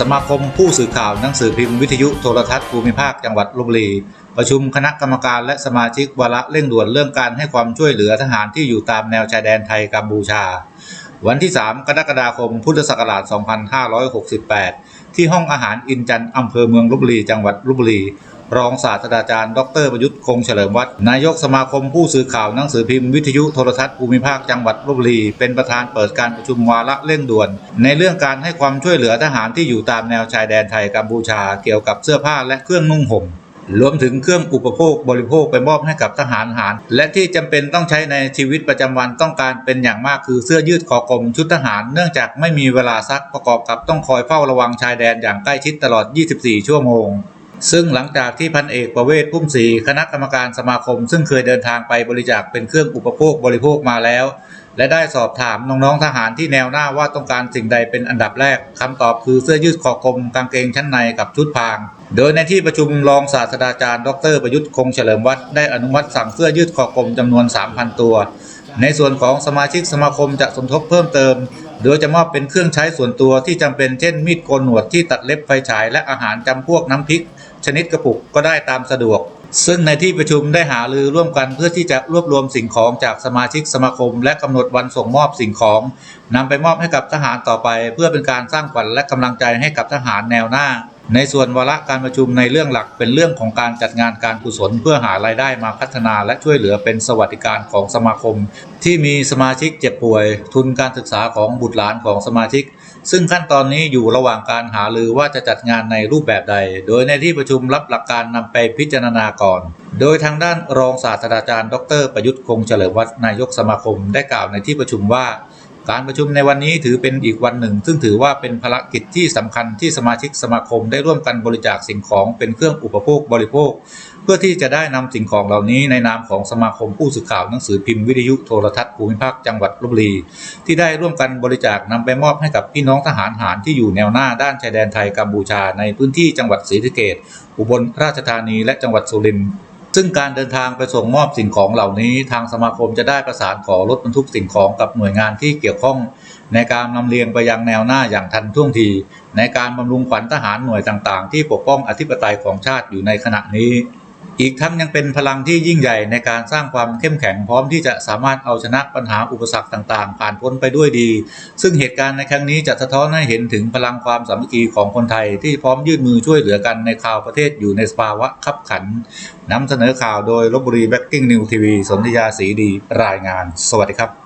สมาคมผู้สื่อข่าวหนังสือพิมพ์วิทยุโทรทัศน์ภูมิภาคจังหวัดลบบุรีประชุมคณะกรรมการและสมาชิกวาระเร่งด่วนเรื่องการให้ความช่วยเหลือทหารที่อยู่ตามแนวชายแดนไทยกัมพูชา วันที่ 3 กรกฎาคม พุทธศักราช 2568 ที่ห้องอาหารอินจันอำเภอเมืองลบบุรี จังหวัดลบบุรี รองศาสตราจารย์ ดรประยุทธ์คงเฉลิมวัฒน์นายกสมาคมผู้สื่อข่าวหนังสือพิมพ์วิทยุโทรทัศน์ภูมิภาคจังหวัดลบบุรี เป็นประธานเปิดการประชุมวาระเร่งด่วน ในเรื่องการให้ความช่วยเหลือทหารที่อยู่ตามแนวชายแดนไทยกัมพูชา เกี่ยวกับเสื้อผ้าและเครื่องนุ่งห่ม รวมถึงเครื่องอุปโภคบริโภคไปมอบให้กับทหารหาร และที่จำเป็นต้องใช้ในชีวิตประจำวันต้องการเป็นอย่างมากคือเสื้อยืดคอกลมชุดทหาร เนื่องจากไม่มีเวลาซักประกอบกับต้องคอยเฝ้าระวังชายแดนอย่างใกล้ชิดตลอด 24 ชั่วโมงซึ่งหลังจากที่พันเอกประเวศพุ่มศรีคณะกรรมการสมาคม ซึ่งเคยเดินทางไปบริจาคเป็นเครื่องอุปโภคบริโภคมาแล้ว และได้สอบถามน้องๆทหารที่แนวหน้าว่าต้องการสิ่งใดเป็นอันดับแรกคำตอบคือเสื้อยืดคอกลมกางเกงชั้นในกับชุดพาง โดยในที่ประชุมรองศาสตราจารย์ ดรประยุทธ์คงเฉลิมวัฒน์ได้อนุมัติสั่งเสื้อยืดคอกลมจำนวน 3,000 ตัว ในส่วนของสมาชิกสมาคมจะสมทบเพิ่มเติม โดยจะมอบเป็นเครื่องใช้ส่วนตัวที่จำเป็นเช่นมีดโกนหนวดที่ตัดเล็บไฟฉายและอาหารจำพวกน้ำพริก ชนิดกระปุกก็ได้ตามสะดวก ซึ่งในที่ประชุมได้หารือร่วมกันเพื่อที่จะรวบรวมสิ่งของจากสมาชิกสมาคม และกำหนดวันส่งมอบสิ่งของนำไปมอบให้กับทหารต่อไป เพื่อเป็นการสร้างขวัญและกำลังใจให้กับทหารแนวหน้า ในส่วนวาระการประชุมในเรื่องหลักเป็นเรื่องของการจัดงานการกุศลเพื่อหารายได้มาพัฒนาและช่วยเหลือเป็นสวัสดิการของสมาคม ที่มีสมาชิกเจ็บป่วย ทุนการศึกษาของบุตรหลานของสมาชิก ซึ่งขั้นตอนนี้อยู่ระหว่างการหารือว่าจะจัดงานในรูปแบบใด โดยในที่ประชุมรับหลักการนำไปพิจารณาก่อน โดยทางด้านรองศาสตราจารย์ ดร ประยุทธ์คงเฉลิมวัฒน์นายกสมาคม ได้กล่าวในที่ประชุมว่า การประชุมในวันนี้ถือเป็นอีกวันหนึ่ง ซึ่งถือว่าเป็นภารกิจที่สำคัญที่สมาชิกสมาคมได้ร่วมกันบริจาคสิ่งของเป็นเครื่องอุปโภคบริโภค เพื่อที่จะได้นำสิ่งของเหล่านี้ในนามของสมาคมผู้สื่อข่าวหนังสือพิมพ์วิทยุโทรทัศน์ภูมิภาคจังหวัดลบบุรี ที่ได้ร่วมกันบริจาคนำไปมอบให้กับพี่น้องทหารหารที่อยู่แนวหน้าด้านชายแดนไทยกัมพูชาในพื้นที่จังหวัดศรีสะเกษอุบลราชธานีและจังหวัดสุรินทร์ ซึ่งการเดินทางไปส่งมอบสิ่งของเหล่านี้ ทางสมาคมจะได้ประสานขอรถบรรทุกสิ่งของกับหน่วยงานที่เกี่ยวข้อง ในการนำเลียงไปยังแนวหน้าอย่างทันท่วงที ในการบำรุงขวัญทหารหน่วยต่างๆ ที่ปกป้องอธิปไตยของชาติอยู่ในขณะนี้ อีกทั้งยังเป็นพลังที่ยิ่งใหญ่ในการสร้างความเข้มแข็งพร้อมที่จะสามารถเอาชนะปัญหาอุปสรรคต่างๆ ผ่านพ้นไปด้วยดี ซึ่งเหตุการณ์ในครั้งนี้จะสะท้อนให้เห็นถึงพลังความสามัคคีของคนไทยที่พร้อมยื่นมือช่วยเหลือกันในข่าวประเทศอยู่ในสภาวะขับขันนำเสนอข่าวโดยลบบุรีแบ็กกิ้งนิวทีวีสนธยาศรีดีรายงาน สวัสดีครับ